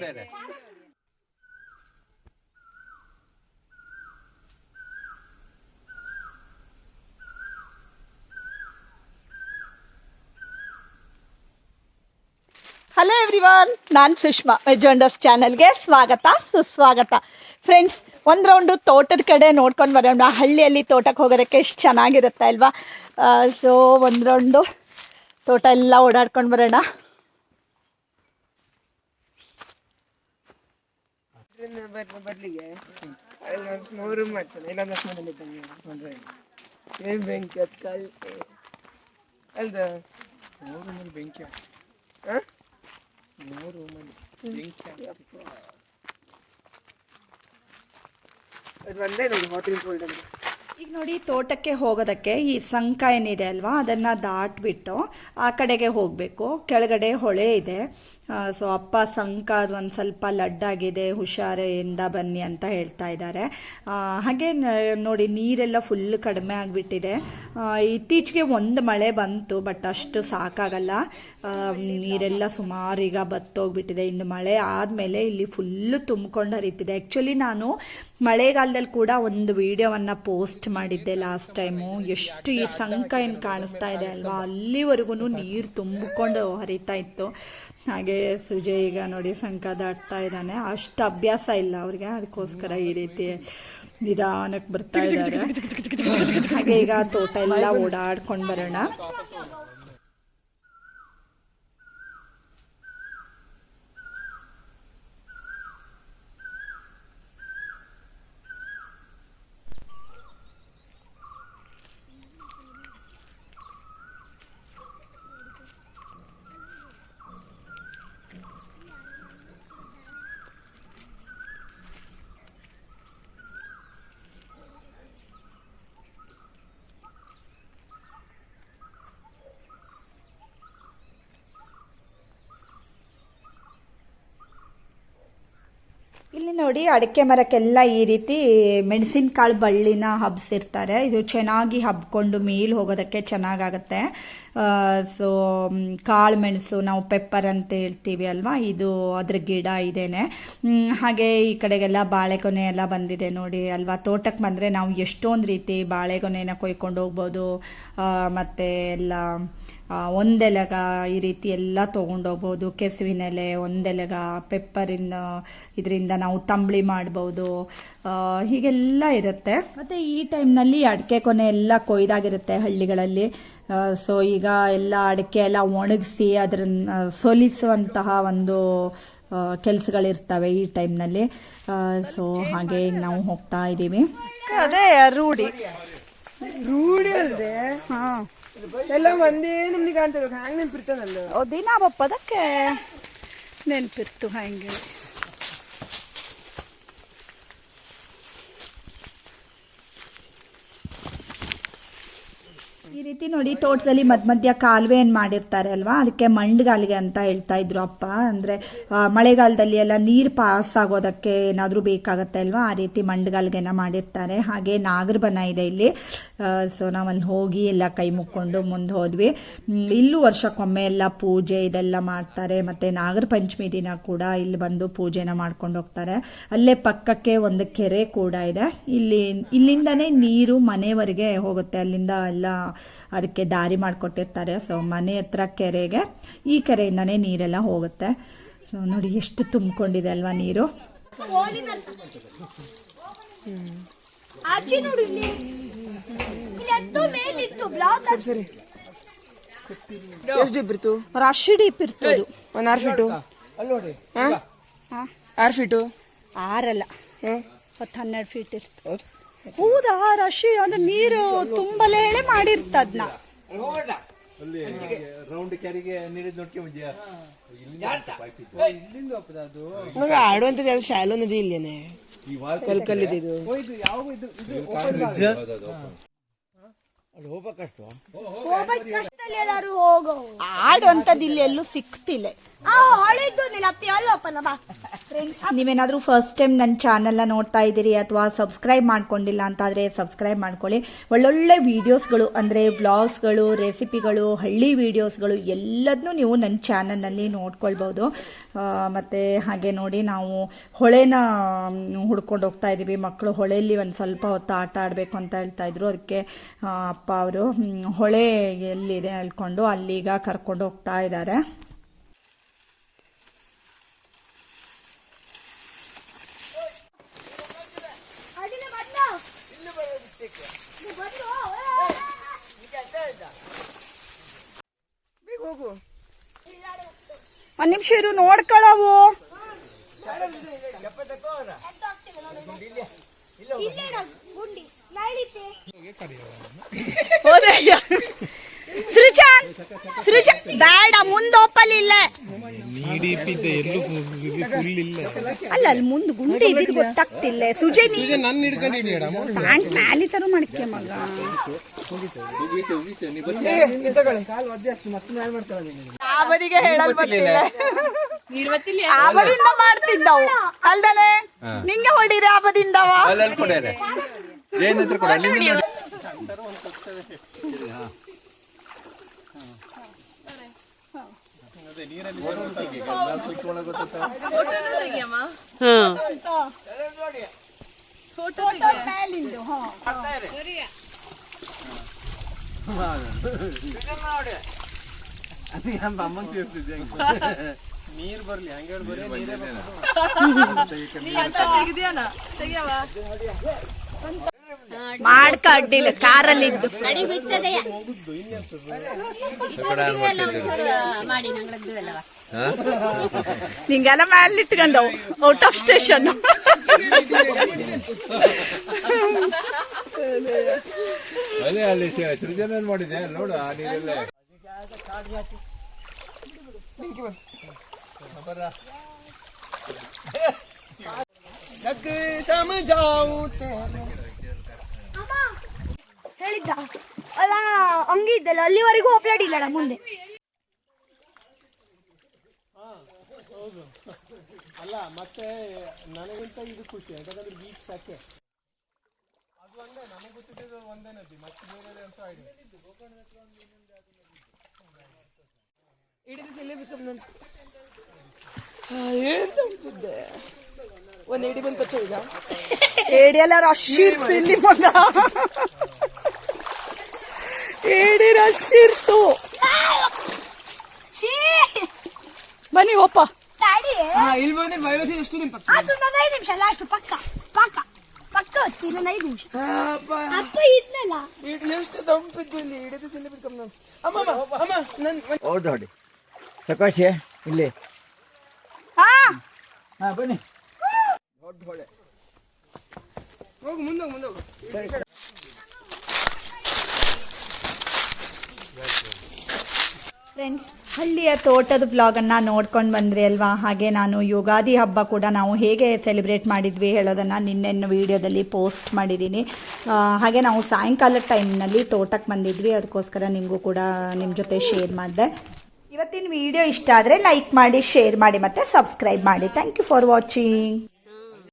Hello everyone ನಾನು ಸುಷ್ಮಾ ಮೆಜೊಂಡಸ್ ಚಾನಲ್ಗೆ ಸ್ವಾಗತ, ಸುಸ್ವಾಗತ. ಫ್ರೆಂಡ್ಸ್ ಒಂದು ರೌಂಡು ತೋಟದ ಕಡೆ ನೋಡ್ಕೊಂಡು ಬರೋಣ. ಹಳ್ಳಿಯಲ್ಲಿ ತೋಟಕ್ಕೆ ಹೋಗೋದಕ್ಕೆ ಎಷ್ಟು ಚೆನ್ನಾಗಿರುತ್ತೆ ಅಲ್ವಾ? ಸೊ ಒಂದು ರೌಂಡು ತೋಟ ಎಲ್ಲ ಓಡಾಡ್ಕೊಂಡು ಬರೋಣ. ಬದ್ಲು ಬದ್ಲಿಗೆ ಅಲ್ಲಿ ಒಂದು ಸ್ನೋ ರೂಮ್ ಮಾಡ್ತಾನೆ ಇಲ್ಲ ಇದ್ದಂಗೆ ತೊಂದರೆ ಏನ್ ಬೆಂಕಿ ಅದು ಕಲ್ ಅಲ್ದ? ಸ್ನೋ ರೂಮಲ್ಲಿ ಬೆಂಕಿ ಹಾಂ ಸ್ನೋ ರೂಮಲ್ಲಿ ಬೆಂಕಿ ಅದು ಒಂದೇ ನೋಡಿ ಹೋಟೆಲ್ ಕೋಲ್ಡ್ ಅಂತ ಈಗ ನೋಡಿ ತೋಟಕ್ಕೆ ಹೋಗೋದಕ್ಕೆ ಈ ಸಂಕ ಏನಿದೆ ಅಲ್ವಾ, ಅದನ್ನು ದಾಟ್ಬಿಟ್ಟು ಆ ಕಡೆಗೆ ಹೋಗಬೇಕು. ಕೆಳಗಡೆ ಹೊಳೆ ಇದೆ. ಸೊ ಅಪ್ಪ ಸಂಕ ಅದು ಒಂದು ಸ್ವಲ್ಪ ಲಡ್ಡಾಗಿದೆ, ಹುಷಾರೆಯಿಂದ ಬನ್ನಿ ಅಂತ ಹೇಳ್ತಾ ಇದ್ದಾರೆ. ಹಾಗೆ ನೋಡಿ ನೀರೆಲ್ಲ ಫುಲ್ ಕಡಿಮೆ ಆಗಿಬಿಟ್ಟಿದೆ. ಇತ್ತೀಚೆಗೆ ಒಂದು ಮಳೆ ಬಂತು ಬಟ್ ಅಷ್ಟು ಸಾಕಾಗಲ್ಲ. ನೀರೆಲ್ಲ ಸುಮಾರು ಈಗ ಬತ್ತೋಗ್ಬಿಟ್ಟಿದೆ. ಇನ್ನು ಮಳೆ ಆದಮೇಲೆ ಇಲ್ಲಿ ಫುಲ್ಲು ತುಂಬಿಕೊಂಡು ಹರಿತಿದೆ. ಆ್ಯಕ್ಚುಲಿ ನಾನು ಮಳೆಗಾಲದಲ್ಲಿ ಕೂಡ ಒಂದು ವಿಡಿಯೋವನ್ನು ಪೋಸ್ಟ್ ಮಾಡಿದ್ದೆ ಲಾಸ್ಟ್ ಟೈಮು ಎಷ್ಟು ಈ ಸಂಕ ಏನು ಕಾಣಿಸ್ತಾ ಇದೆ ಅಲ್ವಾ? ಅಲ್ಲಿವರೆಗೂ ನೀರು ತುಂಬಿಕೊಂಡು ಹರಿತಾ ಇತ್ತು. ಹಾಗೆ ಸುಜಯ್ ಈಗ ನೋಡಿ ಸಂಕ ದಾಟ್ತಾ ಇದ್ದಾನೆ. ಅಷ್ಟು ಅಭ್ಯಾಸ ಇಲ್ಲ ಅವ್ರಿಗೆ ಅದಕ್ಕೋಸ್ಕರ ಈ ರೀತಿ ನಿಧಾನಕ್ಕೆ ಬರ್ತಾ ಇದ್ದಾರೆ. ಹಾಗೆ ಈಗ ತೋಟ ಎಲ್ಲ ಓಡಾಡ್ಕೊಂಡು ಬರೋಣ ಇಲ್ಲಿ ನೋಡಿ ಅಡಿಕೆ ಮರಕ್ಕೆಲ್ಲ ಈ ರೀತಿ ಮೆಣಸಿನಕಾಳು ಬಳ್ಳಿನ ಹಬ್ಸಿರ್ತಾರೆ. ಇದು ಚೆನ್ನಾಗಿ ಹಬ್ಕೊಂಡು ಮೇಲ್ ಹೋಗೋದಕ್ಕೆ ಚೆನ್ನಾಗಾಗತ್ತೆ. ಸೊ ಕಾಳು ಮೆಣಸು ನಾವು ಪೆಪ್ಪರ್ ಅಂತ ಹೇಳ್ತೀವಿ ಅಲ್ವಾ? ಇದು ಅದ್ರ ಗಿಡ ಇದೇನೆ. ಹಾಗೆ ಈ ಕಡೆಗೆಲ್ಲ ಬಾಳೆಗೊನೆ ಎಲ್ಲ ಬಂದಿದೆ ನೋಡಿ ಅಲ್ವಾ? ತೋಟಕ್ಕೆ ಬಂದರೆ ನಾವು ಎಷ್ಟೊಂದು ರೀತಿ ಬಾಳೆಗೊನೆನ ಕೊಯ್ಕೊಂಡು ಹೋಗ್ಬೋದು. ಮತ್ತೆ ಎಲ್ಲ ಒಂದೆಲಗ ಈ ರೀತಿ ಎಲ್ಲ ತೊಗೊಂಡೋಗ್ಬೋದು ಕೆಸುವಿನೆಲೆ ಒಂದೆಲಗ ಪೆಪ್ಪರಿನ ಇದರಿಂದ ನಾವು ತಂಬಳಿ ಮಾಡ್ಬೋದು. ಹೀಗೆಲ್ಲ ಇರುತ್ತೆ. ಮತ್ತು ಈ ಟೈಮ್ನಲ್ಲಿ ಅಡಿಕೆ ಕೊನೆ ಎಲ್ಲ ಕೊಯ್ದಾಗಿರುತ್ತೆ ಹಳ್ಳಿಗಳಲ್ಲಿ. ಸೊ ಈಗ ಎಲ್ಲ ಅಡಿಕೆ ಎಲ್ಲ ಒಣಗಿಸಿ ಅದರನ್ನ ಸೋಲಿಸುವಂತಹ ಒಂದು ಕೆಲಸಗಳಿರ್ತವೆ ಈ ಟೈಮ್ನಲ್ಲಿ. ಸೊ ಹಾಗೆ ನಾವು ಹೋಗ್ತಾ ಇದ್ದೀವಿ. ಅದೇ ರೂಢಿ. ರೂಢಿ ಅಲ್ಲದೆ ಹಾಂ. ಎಲ್ಲ ಒಂದೇ ನಮ್ಗೆ ಕಾಣ್ತಿರ್ಬೇಕು ಹ್ಯಾಂಗ ನೆನ್ಪಿರ್ತದಲ್ಲ? ದಿನ ಬಪ್ಪದಕ್ಕೆ ನೆನಪಿರ್ತು ಹಾಗೆ. ಈ ರೀತಿ ನೋಡಿ ತೋಟದಲ್ಲಿ ಮಧ್ಯ ಮಧ್ಯ ಕಾಲುವೆ ಏನು ಮಾಡಿರ್ತಾರೆ ಅಲ್ವಾ? ಅದಕ್ಕೆ ಮಂಡ್ಗಾಲಿಗೆ ಅಂತ ಹೇಳ್ತಾ ಇದ್ರು ಅಪ್ಪ. ಅಂದ್ರೆ ಮಳೆಗಾಲದಲ್ಲಿ ಎಲ್ಲ ನೀರು ಪಾಸ್ ಆಗೋದಕ್ಕೆ ಏನಾದರೂ ಬೇಕಾಗತ್ತೆ ಅಲ್ವಾ? ಆ ರೀತಿ ಮಂಡ್ಗಾಲ್ಗೆನ ಮಾಡಿರ್ತಾರೆ. ಹಾಗೆ ನಾಗರ ಬನ ಇದೆ ಇಲ್ಲಿ. ಸೊ ನಾವಲ್ಲಿ ಹೋಗಿ ಎಲ್ಲ ಕೈ ಮುಕ್ಕೊಂಡು ಮುಂದೆ ಹೋದ್ವಿ. ಇಲ್ಲೂ ವರ್ಷಕ್ಕೊಮ್ಮೆ ಎಲ್ಲ ಪೂಜೆ ಇದೆಲ್ಲ ಮಾಡ್ತಾರೆ. ಮತ್ತೆ ನಾಗರ ಪಂಚಮಿ ದಿನ ಕೂಡ ಇಲ್ಲಿ ಬಂದು ಪೂಜೆನ ಮಾಡ್ಕೊಂಡು ಹೋಗ್ತಾರೆ. ಅಲ್ಲೇ ಪಕ್ಕಕ್ಕೆ ಒಂದು ಕೆರೆ ಕೂಡ ಇದೆ. ಇಲ್ಲಿ, ಇಲ್ಲಿಂದನೇ ನೀರು ಮನೆವರೆಗೆ ಹೋಗುತ್ತೆ. ಅಲ್ಲಿಂದ ಎಲ್ಲ ಅದಕ್ಕೆ ದಾರಿ ಮಾಡಿಕೊಟ್ಟಿರ್ತಾರೆ. ಸೊ ಮನೆ ಹತ್ರ ಕೆರೆಗೆ ಈ ಕೆರೆಯಿಂದನೇ ನೀರೆಲ್ಲ ಹೋಗುತ್ತೆ. ಸೊ ನೋಡಿ ಎಷ್ಟು ತುಂಬಿಕೊಂಡಿದೆ ಅಲ್ವಾ ನೀರು. ಎಷ್ಟು ಡೀಪ್ ಇರ್ತು? ರಾಶಿ ಡೀಪ್ ಇರ್ತದು ಒಂದು ಆರು ಫೀಟು ಹಾಂ? ಆರು ಫೀಟು ಆರಲ್ಲ. ಹಾಂ? ಹತ್ತು ಹನ್ನೆರಡು ಫೀಟ್ ಇರ್ತದೆ ಹೌದು? ರಾಶಿ ಅಂದ್ರೆ ನೀರು ತುಂಬಲೇಳೆ ಮಾಡಿರ್ತದ್ನ. ರೌಂಡ್ ಕೆರೆಗೆ ನೀರಿದ್ ಯಾವ್ದು ಶಾಲೋ ನದಿ ಇಲ್ಲೇನೆ. ಕಲ್ ಕಲ್ಲಿದೆ ಇದು. ಆಡು ಅಂತದ್ದು ಇಲ್ಲಿ ಎಲ್ಲೂ ಸಿಕ್ತಿಲ್ಲ. ಫ್ರೆಂಡ್ಸ್ ನೀವೇನಾದರೂ ಫಸ್ಟ್ ಟೈಮ್ ನನ್ನ ಚಾನಲ್ನ ನೋಡ್ತಾ ಇದ್ದೀರಿ ಅಥವಾ ಸಬ್ಸ್ಕ್ರೈಬ್ ಮಾಡ್ಕೊಂಡಿಲ್ಲ ಅಂತಾದರೆ ಸಬ್ಸ್ಕ್ರೈಬ್ ಮಾಡ್ಕೊಳ್ಳಿ. ಒಳ್ಳೊಳ್ಳೆ ವೀಡಿಯೋಸ್ಗಳು ಅಂದರೆ ವ್ಲಾಗ್ಸ್ಗಳು ರೆಸಿಪಿಗಳು ಹಳ್ಳಿ ವೀಡಿಯೋಸ್ಗಳು ಎಲ್ಲದನ್ನೂ ನೀವು ನನ್ನ ಚಾನಲ್ನಲ್ಲಿ ನೋಡ್ಕೊಳ್ಬೋದು. ಮತ್ತು ಮತ್ತೆ ಹಾಗೆ ನೋಡಿ ನಾವು ಹೊಳೆನ ಹುಡ್ಕೊಂಡು ಹೋಗ್ತಾ ಇದ್ದೀವಿ. ಮಕ್ಕಳು ಹೊಳೆಯಲ್ಲಿ ಒಂದು ಸ್ವಲ್ಪ ಹೊತ್ತು ಆಟ ಆಡಬೇಕು ಅಂತ ಹೇಳ್ತಾ ಇದ್ರು. ಅದಕ್ಕೆ ಅಪ್ಪ ಅವರು ಹೊಳೆ ಎಲ್ಲಿದೆ ಹೇಳ್ಕೊಂಡು ಅಲ್ಲಿಗ ಕರ್ಕೊಂಡು ಹೋಗ್ತಾ ಇದ್ದಾರೆ ಬೇಗ ಹೋಗು ಒಂದ್ ನಿಮಿಷ ಇರು ನೋಡ್ಕೊಳ್ಳವು. ಸೃಜನ್ ಸೃಜನ್ ಬೇಡ ಎಲ್ಲೂ ಫುಲ್ ಇಲ್ಲ ಅಲ್ಲ ಅಲ್ಲಿ ಮುಂದ್ ಗುಂಡಿ ಇದ್ದಿದ್ ಗೊತ್ತಾಗ್ತಿಲ್ಲ. ಸುಜಯ್ ನೀ ನನ್ನ ಹಿಡ್ಕೊಂಡಿನಿ ಪ್ಯಾಂಟ್ ಮ್ಯಾಲಿ ತರ ಮಡಕೆ ಮಗ. ಅವರಿಗೆ ಹೇಳಲ್ ಬರ್ತಿಲ್ಲ ಆಬದಿಂದ ಮಾಡ್ತಿದ್ದವು. ಅಲ್ದಲೆ? ನಿಂಗೆ ಹೊಡಿರಿ ಆಬದಿಂದವ ಕೊಡ ಅಲ್ಲಿಂದ ನೋಡಿ ನೀರ್ ಬರ್ಲಿ ಹಂಗೆ ಬರೀ ಮಾಡ್ಕ ಅಡ್ಡಿಲ್ಲ ಕಾರಲ್ಲಿ ಇದ್ದು ನಿಂಗೆಲ್ಲ ಮ್ಯಾಲ ಇಟ್ಕೊಂಡವು ಔಟ್ ಆಫ್ ಸ್ಟೇಷನ್ ಅದೇ ಅಲ್ಲಿ ಸೃಜನ ಮಾಡಿದೆ ನೋಡು ಆ ನೀರಲ್ಲೇ. ಬೆಂಕಿ ಬಂತು ಜಗ್ ಸಮಜಾವು ಹೇಳಿದ್ದ? ಅಲ್ಲ ಹಂಗಿದ್ದಲ್ಲ ಅಲ್ಲಿವರೆಗೂ ಅಪ್ಲೋಡ್ ಇಲ್ಲಡ ಮುಂದೆ. ಅಲ್ಲ ಮತ್ತೆ ನನಗಿಂತ ಇದು ಖುಷಿ ಯಾಕಂದ್ರೆ ಬೀಚ್ ಸಾಕೆ. ಅದು ಒಂದೇ ನಮಗೆ ಗೊತ್ತಿದ್ದು ಒಂದೇ ನದಿ ಮತ್ತೆ ಬೇರೆ ಅಂತ ಐಡಿಯಾ. ಇಲ್ಲೇ ಬೇಕಂತ ಅನ್ಸ್ತು ಏನ್ ತಂಪಿದ್ದೆ ಒಂದ್ ಏಡಿ ಬಂದು ಕಚ್ಚೋ ಈಗ. ಏಡಿ ಎಲ್ಲ ರಶ್ ಇಲ್ಲಿ ಮಗ. ಏಡಿ ರಶ್ ಇರ್ತು ಬನ್ನಿ ಒಪ್ಪ. ತಾಡಿ ಹಾ ಇಲ್ಲಿ ಬಂದ್ರೆ ಬಯೋಲಜಿ ಎಷ್ಟು ದಿನ ಅದು ಐದು ನಿಮಿಷ ಲಾಸ್ಟ್ ಪಕ್ಕ ಪಕ್ಕ. ಪಕ್ಕ ಹೊತ್ತು ಇನ್ನೊಂದು ಐದು ನಿಮಿಷ. ಅಪ್ಪ. ಇದ್ನಲ್ಲ. ಎಷ್ಟು ತಂಪಿದ್ದು ಇಲ್ಲಿ ಅನ್ಸ್ತು ಅಮ್ಮ ನನ್ ಹೌದು ನೋಡಿ. ಪ್ರಕಾಶ್ ಇಲ್ಲಿ. ಹಾ. ಹಾ ಬನ್ನಿ. ಹೋಗು ಮುಂದೆ ಹೋಗು ಮುಂದೆ ಹೋಗು. ಫ್ರೆಂಡ್ಸ್ ಹಳ್ಳಿಯ ತೋಟದ ಬ್ಲಾಗನ್ನು ನೋಡ್ಕೊಂಡು ಬಂದ್ರಿ ಅಲ್ವಾ? ಹಾಗೆ ನಾನು ಯುಗಾದಿ ಹಬ್ಬ ಕೂಡ ನಾವು ಹೇಗೆ ಸೆಲೆಬ್ರೇಟ್ ಮಾಡಿದ್ವಿ ಹೇಳೋದನ್ನು ನಿನ್ನೆ ವಿಡಿಯೋದಲ್ಲಿ ಪೋಸ್ಟ್ ಮಾಡಿದ್ದೀನಿ. ಹಾಗೆ ನಾವು ಸಾಯಂಕಾಲದ ಟೈಮ್ನಲ್ಲಿ ತೋಟಕ್ಕೆ ಬಂದಿದ್ವಿ. ಅದಕ್ಕೋಸ್ಕರ ನಿಮಗೂ ಕೂಡ ನಿಮ್ಮ ಜೊತೆ ಶೇರ್ ಮಾಡಿದೆ. ಇವತ್ತಿನ ವಿಡಿಯೋ ಇಷ್ಟ ಆದರೆ ಲೈಕ್ ಮಾಡಿ ಶೇರ್ ಮಾಡಿ ಮತ್ತು ಸಬ್ಸ್ಕ್ರೈಬ್ ಮಾಡಿ. Thank you for watching